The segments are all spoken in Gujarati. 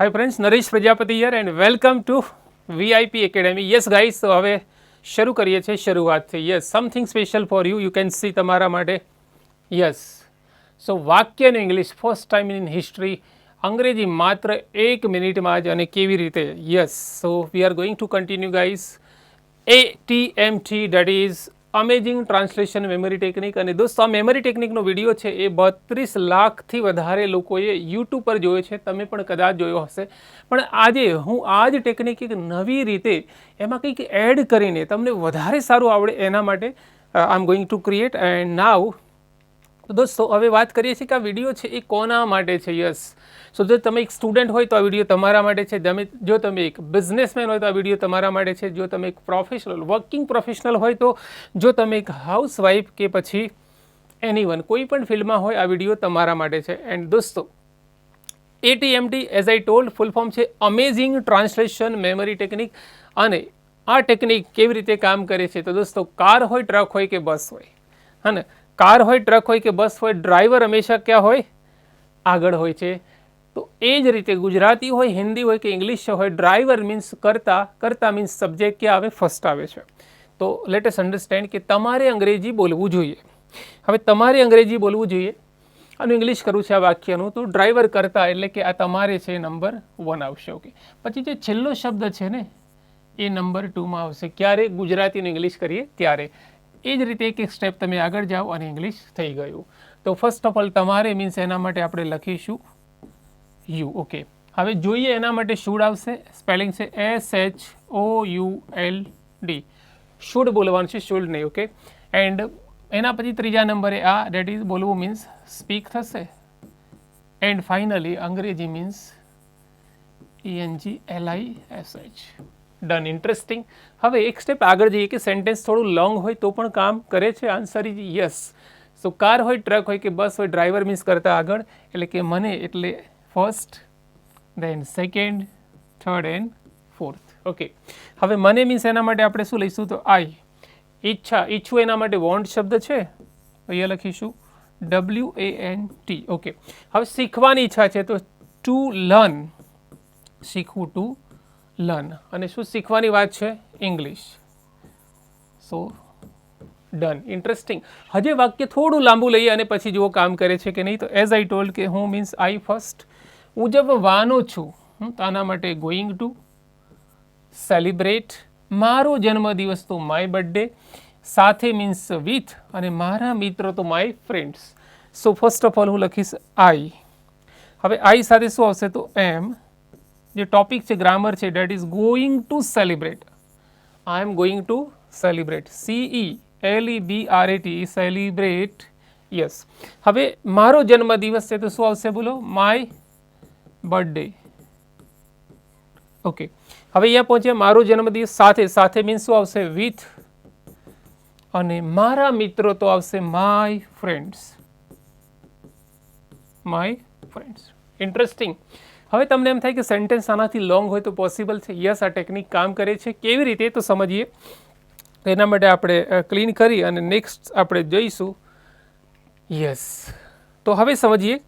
Hi friends Naresh Prajapati here and welcome to VIP academy yes guys તો હવે શરૂ કરીએ છીએ શરૂઆતથી. Yes something special for you you can see તમારા માટે. Yes so વાક્યનું English first time in history અંગ્રેજી માત્ર એક મિનિટમાં જ અને કેવી રીતે? Yes so we are going to continue guys A T M T that is amazing translation memory technique અને દોસ્તો, આ મેમરી ટેકનિકનો વીડિયો છે એ બત્રીસ લાખથી વધારે લોકોએ યુટ્યુબ પર જોયો છે. તમે પણ કદાચ જોયો હશે. પણ આજે હું આ જ ટેકનિક એક નવી રીતે એમાં કંઈક એડ કરીને તમને વધારે સારું આવડે એના માટે I am going to create and now તો દોસ્તો હવે વાત કરીએ છીએ કે આ વીડિયો છે એ કોના માટે છે? યસ સો જો તમે એક સ્ટુડન્ટ હોય તો આ વીડિયો તમારા માટે છે. તમે, જો તમે એક બિઝનેસમેન હોય તો આ વીડિયો તમારા માટે છે. જો તમે એક પ્રોફેશનલ વર્કિંગ પ્રોફેશનલ હોય તો, જો તમે એક હાઉસવાઈફ કે પછી એનીવન કોઈ પણ ફિલ્ડમાં હોય, આ વીડિયો તમારા માટે છે. એન્ડ દોસ્તો ATMT as I told full form છે. અમેઝિંગ ટ્રાન્સલેશન મેમરી ટેકનિક અને આ ટેકનિક કેવી રીતે કામ કરે છે? તો દોસ્તો, કાર હોય ટ્રક હોય કે બસ હોય, હા ને? કાર હોય, ટ્રક હોય કે બસ હોય, ડ્રાઈવર હંમેશા ક્યાં હોય? આગળ હોય છે. તો એ જ રીતે ગુજરાતી હોય, હિન્દી હોય કે ઇંગ્લિશ હોય, ડ્રાઈવર મીન્સ કરતા કરતા મીન્સ સબ્જેક્ટ ક્યાં આવે? ફર્સ્ટ આવે છે. તો લેટેસ્ટ અન્ડરસ્ટેન્ડ કે તમારે અંગ્રેજી બોલવું જોઈએ. હવે તમારે અંગ્રેજી બોલવું જોઈએ. આનું ઇંગ્લિશ કરવું છે આ વાક્યનું. તો ડ્રાઈવર કરતા એટલે કે આ તમારે છે નંબર વન આવશે. ઓકે પછી જે છેલ્લો શબ્દ છે ને, એ નંબર ટુમાં આવશે. ક્યારે? ગુજરાતીનું ઇંગ્લિશ કરીએ ત્યારે. એ જ રીતે એક એક સ્ટેપ તમે આગળ જાઓ અને ઇંગ્લિશ થઈ ગયું. તો ફર્સ્ટ ઓફ ઓલ તમારે મીન્સ એના માટે આપણે લખીશું યુ. ઓકે. હવે જોઈએ એના માટે શુડ આવશે. સ્પેલિંગ છે S H O U L D should બોલવાનું છે શુડ નહીં ઓકે એન્ડ એના પછી ત્રીજા નંબરે આ ડેટ ઇઝ બોલવું મીન્સ સ્પીક થશે. એન્ડ ફાઇનલી અંગ્રેજી means ENG L I S H done interesting હવે એક સ્ટેપ આગળ જઈએ કે સેન્ટેન્સ થોડું લોંગ હોય તો પણ કામ કરે છે? Answer is yes so car હોય ટ્રક હોય કે બસ હોય ડ્રાઈવર મિસ કરતાં આગળ. એટલે કે મને એટલે first then second third and fourth okay હવે મને મીન્સ એના માટે આપણે શું લઈશું? તો આઈ ઈચ્છા, ઈચ્છું એના માટે વોન્ટ શબ્દ છે? અહીંયા લખીશું. W A N T okay હવે શીખવાની ઈચ્છા છે, તો ટુ લર્ન શીખવું ટુ લર્ન. અને શું શીખવાની વાત છે? ઇંગ્લિશ સો ડન ઇન્ટરેસ્ટિંગ હજે વાક્ય થોડું લાંબુ લઈએ અને પછી જુઓ કામ કરે છે કે નહીં. તો એઝ આઈ ટોલ્ડ કે હું મીન્સ આઈ ફર્સ્ટ ઉજવવાનો છું. હું તાના માટે ગોઈંગ ટુ સેલિબ્રેટ મારો જન્મદિવસ તો માય બર્થડે સાથે મીન્સ વિથ અને મારા મિત્રો તો my friends so first of all હું લખીશ આઈ હવે આઈ સાથે શું આવશે? તો એમ જે ટોપિક છે ગ્રામર છે that is going to celebrate I am going to celebrate CE L E B R A T celebrate yes હવે મારો જન્મદિવસ છે, તો શું આવશે બોલો? માય બર્થડે ઓકે હવે અહીંયા પહોંચ્યા, મારો જન્મદિવસ સાથે સાથે મીન્સ શું આવશે? વિથ અને મારા મિત્રો તો આવશે my friends my friends interesting હવે તમને એમ થાય કે સેન્ટેન્સ આનાથી લોંગ હોય તો પોસિબલ છે. યસ આ ટેકનિક કામ કરે છે. કેવી રીતે તો સમજીએ. એના માટે આપણે ક્લીન કરી અને નેક્સ્ટ આપણે જોઈશું. યસ તો હવે સમજીએ.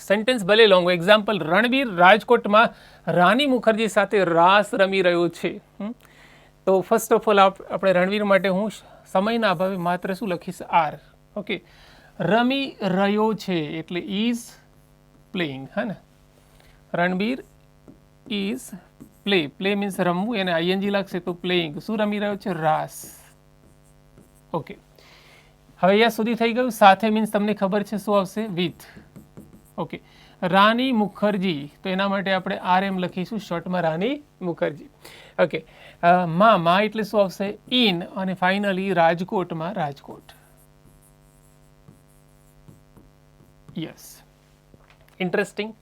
સેન્ટેન્સ ભલે લોંગ હોય. એક્ઝામ્પલ રણવીર રાજકોટમાં રાની મુખર્જી સાથે રાસ રમી રહ્યો છે. તો ફર્સ્ટ ઓફ ઓલ આપણે રણવીર માટે હું સમયના અભાવે માત્ર શું લખીશ? આર ઓકે રમી રહ્યો છે એટલે ઇઝ પ્લેઇંગ હે ને? Ranbir is play play means રમવું એને આઈએનજી લાગશે તો પ્લેઇંગ શું રમી રહ્યો છે રાસ ઓકે હવે અહીંયા સુધી થઈ ગયું સાથે મીન્સ તમને ખબર છે શું આવશે વિથ ઓકે રાની મુખર્જી તો એના માટે આપણે આર એમ લખીશું શોર્ટમાં રાની મુખર્જી ઓકે માં માં એટલે શું આવશે ઇન અને ફાઇનલી રાજકોટમાં Rajkot yes interesting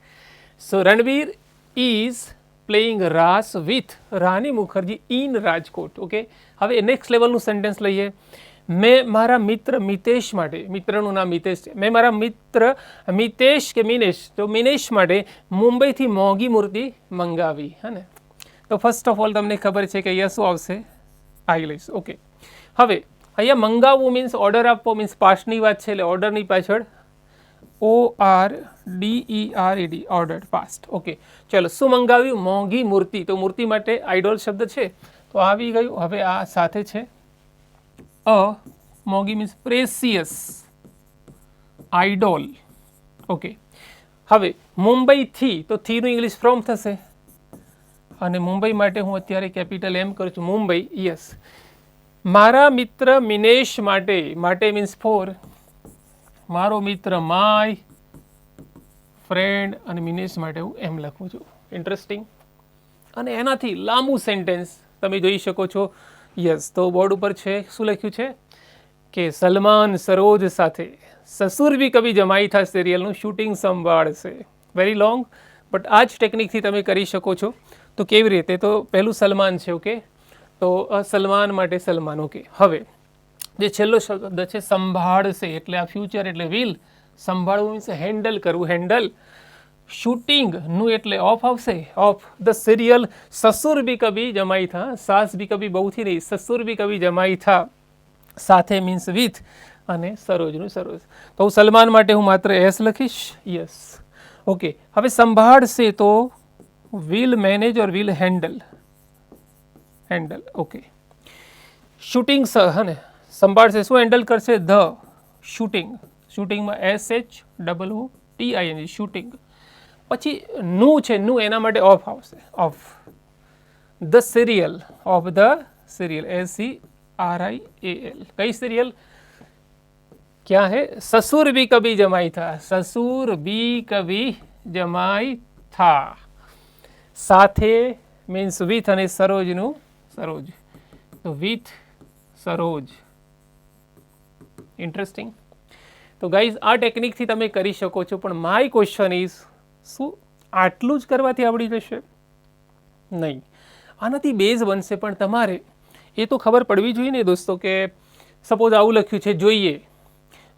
so Ranveer is playing raas with Rani Mukherjee in Rajkot okay હવે નેક્સ્ટ લેવલનું સેન્ટેન્સ લઈએ. મેં મારા મિત્ર મિતેશ માટે, મિત્રનું નામ મિતેશ છે. મેં મારા મિત્ર મિતેશ કે મિનેશ, તો મિનેશ માટે મુંબઈથી મોંઘી મૂર્તિ મંગાવી, હે ને? તો ફર્સ્ટ ઓફ ઓલ તમને ખબર છે કે અહીંયા શું આવશે? આઈ લઈશ ઓકે હવે, અહીંયા મંગાવવું મીન્સ ઓર્ડર આપવો મીન્સ પાસ્ટની વાત છે, એટલે ઓર્ડરની પાછળ O R D E R E D order past okay ચલો, શું મંગાવ્યું? મોંઘી મૂર્તિ. તો મૂર્તિ માટે આઈડોલ શબ્દ છે. તો આવી ગયું. હવે આ સાથે છે. અ, મોંઘી મીન્સ પ્રેસિયસ આઈડોલ. ઓકે હવે, મુંબઈથી, તો થીનું ઇંગ્લિશ ફ્રોમ થશે. અને મુંબઈ માટે હું અત્યારે કેપિટલ એમ કરું છું. મુંબઈ યસ મારા મિત્ર મિનેશ માટે માટે મીન્સ ફોર મારો મિત્ર માય ફ્રેન્ડ અને મિનેશ માટે હું એમ લખું છું. ઇન્ટરેસ્ટિંગ અને એનાથી લાંબુ સેન્ટેન્સ તમે જોઈ શકો છો. યસ તો બોર્ડ ઉપર છે, શું લખ્યું છે? કે સલમાન સરોજ સાથે સસુર બી કભી જમાઈ થા સિરિયલનું શૂટિંગ સંભાળશે. વેરી લોંગ બટ આ જ ટેકનિકથી તમે કરી શકો છો. તો કેવી રીતે? તો પહેલું સલમાન છે ઓકે તો સલમાન માટે સલમાન ઓકે હવે જે છેલ્લો શબ્દ છે સંભાળશે એટલે આ ફ્યુચર એટલે વિલ સંભાળવું મીન્સ હેન્ડલ કરવું હેન્ડલ શૂટિંગનું એટલે ઓફ આવશે of the serial Sasur Bhi Kabhi Jamai Tha, સાસ બી કભી બહુથી નહીં સસુર બી કભી જમાઈ થા. સાથે મીન્સ વિથ અને સરોજનું સરોજ. તો હું સલમાન માટે હું માત્ર એસ લખીશ? યસ ઓકે હવે સંભાળશે તો will manage or will handle handle okay shooting સ હે ને સંભાળશે શું હેન્ડલ કરશે the shooting શૂટિંગમાં S H double O T I N shooting પછી નું છે નું એના માટે ઓફ આવશે of the serial of the serial S C R I A L कई सीरियल क्या है ससुर भी कभी जमाई था ससुर भी कभी जमाई था સાથે મીન્સ વિથ અને સરોજનું સરોજ તો વિથ સરોજ ઇન્ટરેસ્ટિંગ તો ગાઈઝ આ ટેકનિકથી તમે કરી શકો છો, પણ માય ક્વેશ્ચન ઇઝ શું આટલું જ કરવાથી આવડી જશે? નહીં. આનાથી બેઝ બનશે, પણ તમારે એ તો ખબર પડવી જોઈએ ને દોસ્તો કે સપોઝ આવું લખ્યું છે, જોઈએ.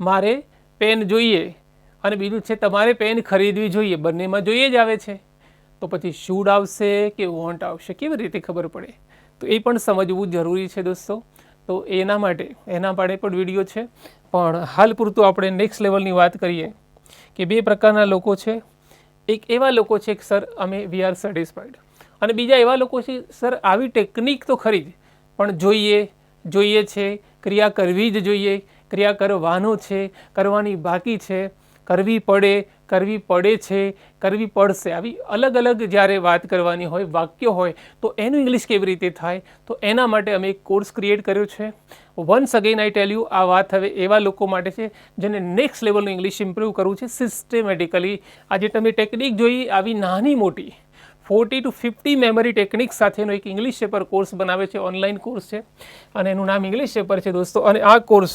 મારે પેન જોઈએ અને બીજું છે, તમારે પેન ખરીદવી જોઈએ. બંનેમાં જોઈએ જ આવે છે. તો પછી શૂડ આવશે કે વોન્ટ આવશે? કેવી રીતે ખબર પડે? તો એ પણ સમજવું જરૂરી છે દોસ્તો. તો એના માટે એના માટે પણ વીડિયો છે. પણ હાલ પૂરતું આપણે નેક્સ્ટ લેવલની વાત કરીએ કે બે પ્રકારના લોકો છે. એક એવા લોકો છે કે સર, અમે વી આર સેટિસ્ફાઈડ. અને બીજા એવા લોકો છે, સર, આવી ટેકનિક તો ખરી જ, પણ જોઈએ જોઈએ છે, ક્રિયા કરવી જ જોઈએ. ક્રિયા કરવાનો છે, કરવાની બાકી છે, કરવી પડે કરવી પડે છે, કરવી પડશે. આવી અલગ અલગ જ્યારે વાત કરવાની હોય, વાક્ય હોય, તો એનું ઇંગ્લિશ કેવી રીતે થાય? તો એના માટે અમે એક કોર્સ ક્રિએટ કર્યો છે. Once again I tell you આ વાત હવે એવા લોકો માટે છે, જેને નેક્સ્ટ લેવલનું ઇંગ્લિશ ઇમ્પ્રૂવ કરવું છે સિસ્ટમેટિકલી આજે તમે ટેકનિક જોઈ, આવી નાની મોટી forty two fifty memory technique સાથેનો એક ઇંગ્લિશ પેપર કોર્સ બનાવે છે ઓનલાઈન કોર્સ છે. અને એનું નામ ઇંગ્લિશ પેપર છે દોસ્તો. અને આ કોર્સ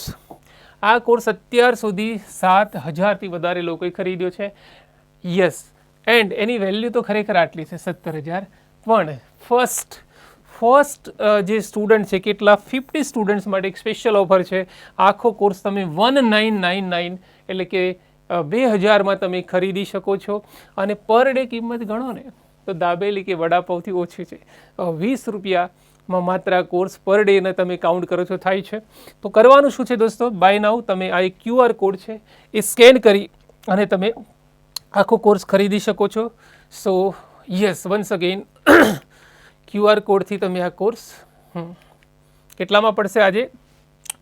આ કોર્સ અત્યાર સુધી સાત હજારથી વધારે લોકોએ ખરીદ્યો છે. યસ એન્ડ એની વેલ્યુ તો ખરેખર આટલી છે, સત્તર હજાર. પણ ફર્સ્ટ ફર્સ્ટ જે સ્ટુડન્ટ છે, કેટલા ફિફ્ટી સ્ટુડન્ટ્સ માટે એક સ્પેશિયલ ઓફર છે. આખો કોર્સ તમે વન નાઇન નાઇન નાઇન એટલે કે બે હજારમાં તમે ખરીદી શકો છો. અને પર ડે કિંમત ગણો ને, તો દાબેલી કે વડાપાવથી ઓછી છે. વીસ વીસ રૂપિયામાં માત્ર આ કોર્સ પર ડેને તમે કાઉન્ટ કરો છો, થાય છે. તો કરવાનું શું છે દોસ્તો? બાય નાવ તમે આ એક ક્યુઆર કોડ છે, એ સ્કેન કરી અને તમે આખો કોર્સ ખરીદી શકો છો. So yes once again QR કોડથી તમે આ કોર્સ કેટલામાં પડશે આજે?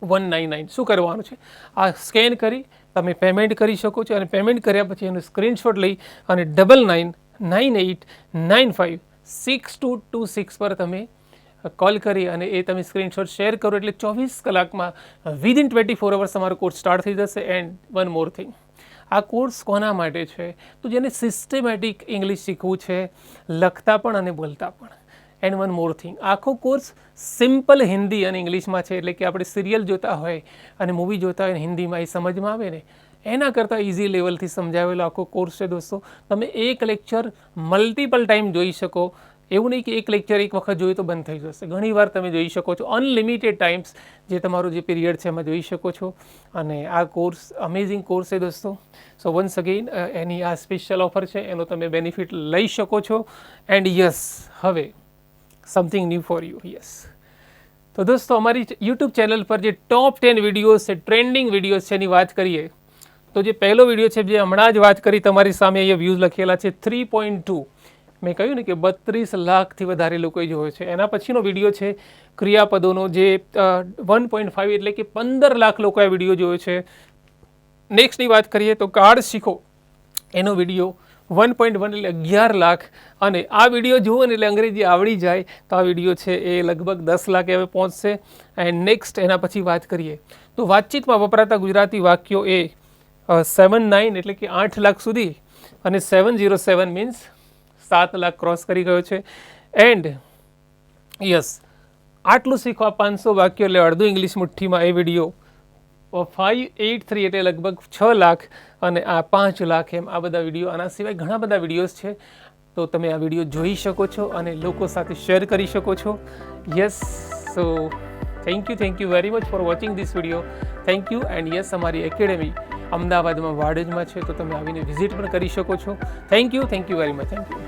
વન નાઇન નાઇન શું કરવાનું છે? આ સ્કેન કરી, તમે પેમેન્ટ કરી શકો છો અને પેમેન્ટ કર્યા પછી એનું સ્ક્રીનશોટ લઈ અને double nine nine eight nine five six two two six પર તમે કોલ કરી અને એ તમે સ્ક્રીનશોટ શેર કરો એટલે ચોવીસ કલાકમાં વિધિન ટ્વેન્ટી ફોર અવર્સ તમારો કોર્સ સ્ટાર્ટ થઈ જશે એન્ડ વન મોર થિંગ આ કોર્સ કોના માટે છે? તો જેને સિસ્ટમેટિક ઇંગ્લિશ શીખવું છે, લખતા પણ અને બોલતા પણ. એન્ડ વન મોર થિંગ આખો કોર્સ સિમ્પલ હિન્દી અને ઇંગ્લિશમાં છે એટલે કે આપણે સિરિયલ જોતા હોય અને મૂવી જોતા હોય હિન્દીમાં એ સમજમાં આવે ને, એના કરતાં ઇઝી લેવલથી સમજાવેલો આખો કોર્સ છે દોસ્તો. તમે એક લેક્ચર મલ્ટિપલ ટાઈમ જોઈ શકો એવું નહીં કે એક લેક્ચર એક વખત જોયું તો બંધ થઈ જશે. ઘણીવાર તમે જોઈ શકો છો અનલિમિટેડ ટાઈમ્સ જે તમારો જે પીરિયડ છે એમાં જોઈ શકો છો. અને આ કોર્સ અમેઝિંગ કોર્સ છે દોસ્તો. સો વન્સ અગેન એની આ સ્પેશિયલ ઓફર છે, એનો તમે બેનિફિટ લઈ શકો છો. એન્ડ યસ હવે something new for you yes તો દોસ્તો, અમારી યુટ્યુબ ચેનલ પર જે ટોપ ટેન વિડીયોઝ છે ટ્રેન્ડિંગ વિડીયોઝ છે એની વાત કરીએ, તો જે પહેલો વીડિયો છે, જે હમણાં જ વાત કરી તમારી સામે, અહીંયા વ્યૂઝ લખેલા છે થ્રી પોઈન્ટ ટુ મેં કહ્યું ને કે બત્રીસ લાખથી વધારે લોકોએ જોયો છે. એના પછીનો વીડિયો છે ક્રિયાપદોનો જે વન પોઈન્ટ ફાઇવ એટલે કે પંદર લાખ લોકોએ વીડિયો જોયો છે. નેક્સ્ટની વાત કરીએ તો કાર્ડ શીખો. એનો વીડિયો વન પોઈન્ટ વન એટલે અગિયાર લાખ. અને આ વીડિયો જુઓ ને એટલે અંગ્રેજી આવડી જાય. તો આ વીડિયો છે એ લગભગ દસ લાખ હવે પહોંચશે. એન્ડ નેક્સ્ટ એના પછી વાત કરીએ. તો વાતચીતમાં વપરાતા ગુજરાતી વાક્યો એ સેવન નાઇન એટલે કે આઠ લાખ સુધી. અને સેવન ઝીરો સેવન મીન્સ સાત લાખ ક્રોસ કરી ગયો છે. એન્ડ યસ આટલું શીખવા પાંચસો વાક્યો એટલે અડધું ઇંગ્લિશ મુઠ્ઠીમાં એ વીડિયો ફાઇવ એઇટ થ્રી એટલે લગભગ છ લાખ અને આ પાંચ લાખ એમ આ બધા વીડિયો આના સિવાય ઘણા બધા વિડીયોઝ છે. તો તમે આ વીડિયો જોઈ શકો છો અને લોકો સાથે શેર કરી શકો છો. Yes so thank you thank you very much for watching this video thank you and yes અમારી એકેડેમી અમદાવાદમાં વાડજમાં છે, તો તમે આવીને વિઝિટ પણ કરી શકો છો. Thank you thank you very much thank you